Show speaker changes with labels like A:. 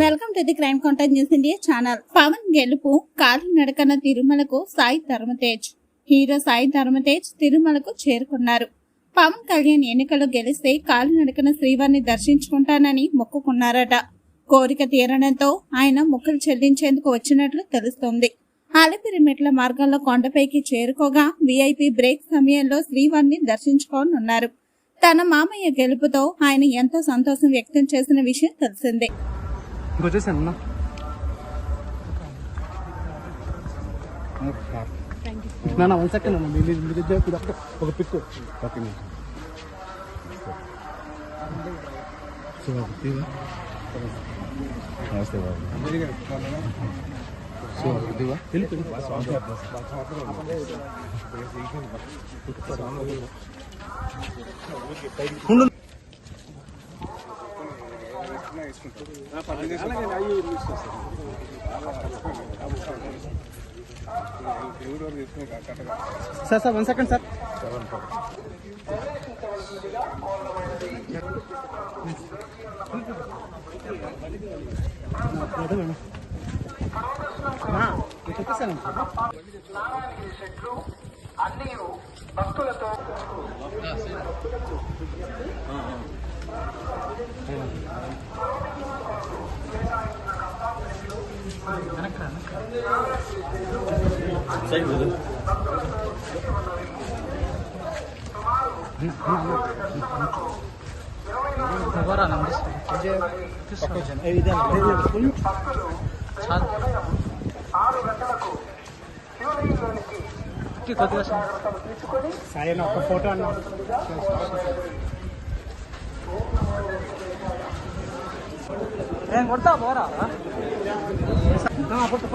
A: Welcome to the crime contact news India channel. Pawan గెలుపు కాలినడకన తిరుమలకు సాయి ధర్మతేజ్. హీరో సాయి ధర్మతేజ్ తిరుమలకు చేరుకున్నారు. పవన్ కళ్యాణ్ ఎన్నికలు గెలిస్తే కాలినడకన శ్రీవారిని దర్శించుకుంటానని మొక్కుకున్నారట. కోరిక తీరడంతో ఆయన మొక్కులు చెల్లించేందుకు వచ్చినట్లు తెలుస్తోంది. అలిపిరి మెట్ల మార్గంలో కొండపైకి చేరుకోగా విఐపి బ్రేక్ సమయంలో శ్రీవారిని దర్శించుకోనున్నారు. తన మామయ్య గెలుపుతో ఆయన ఎంతో సంతోషం వ్యక్తం చేసిన విషయం తెలిసిందే.
B: ఇంకొచ్చేసాను అన్న నా వన్ సెకండ్ అన్న మీ మీ దగ్గర ఇది ఒక్క- ఒక పిక్ ఓకే
C: నమస్తే Babu
B: sir sir one second sir. చెప్పేసాను సాయి అన్న ఒక ఫోటో అన్నా. నేను కొడతా పోరా. ఫోటో